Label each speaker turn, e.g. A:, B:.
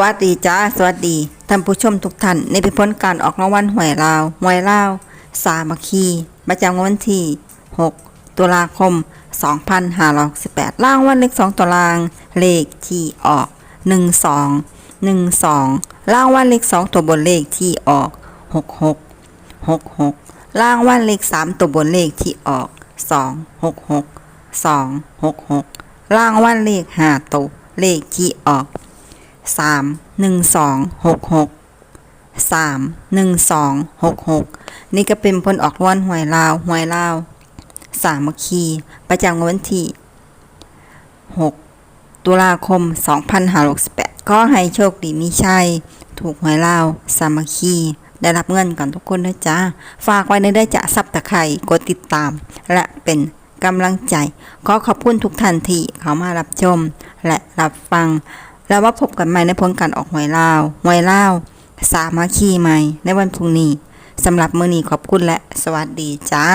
A: วัสดีจ้า สวัสดีท่านผู้ชมทุกท่านในพิพ้นการออกรางวัลหวยลาวหวยลาว สามัคคีประจำวันที่ 6 ตุลาคม 2568ล่างวันเลข2ตัวราง เลขที่ออก 12 12ล่างวันเลข2ตัวบนเลขที่ออก 66 66ล่างวันเลข3ตัวบนเลขที่ออก 266 266ล่างวันเลข5ตัวเลขที่ออก สามหนึ่งสองหกหกสามหนึ่งสองหกหกนี่ก็เป็นผลออกรางวัลหวยลาวหวยลาวสามัคคีประจำวันที่หกตุลาคมสองพันห้าร้อยสิบแปดก็ให้โชคดีมีชัย ถูกหวยลาว สามัคคีได้รับเงินกันทุกคนนะจ้าฝากไว้ในได้จะซับตะไคร่กดติดตาม และเป็นกำลังใจ ขอขอบคุณทุกท่านที่เข้ามารับชม และรับฟัง แล้วว่าพบกันใหม่ในผลการออกหวยลาวหวยลาสามัคคีใหม่ในวันพรุ่งนี้สำหรับมื้อนี้ขอบคุณและสวัสดีจ้า